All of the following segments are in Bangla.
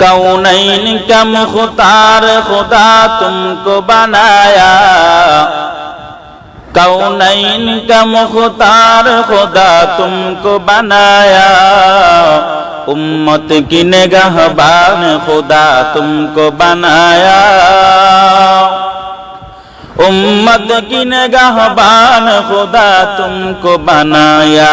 कौनैन का मुख्तार खुदा तुमको बनाया कौनैन का मुख्तार खुदा तुमको बनाया उम्मत की निगहबान खुदा तुमको बनाया उम्मत की निगहबान खुदा तुमको बनाया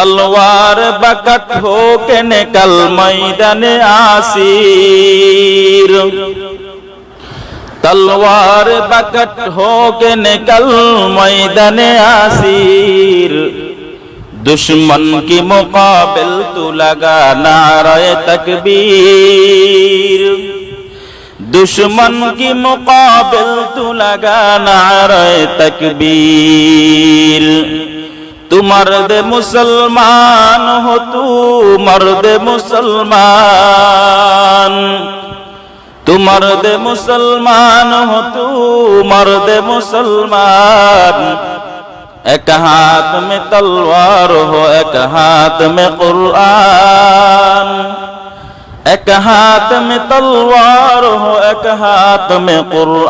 তলোয়ার বাকাট হোকে কাল ময়দানে আসির। তলোয়ার বাকাট হোকে কাল ময়দানে আসির। দুশ্মন কি মোকাবিল তু লাগা নারায় তকবীর। দুশ্মন কি মোকাবিল তু লাগা নারায় তকবীর। तू मर्द मुसलमान हो तू मर्द मुसलमान तू मर्द मुसलमान हो तू मर्द मुसलमान एक हाथ में तलवार हो एक हाथ में कुरान एक हाथ में तलवार हो एक हाथ में कुरान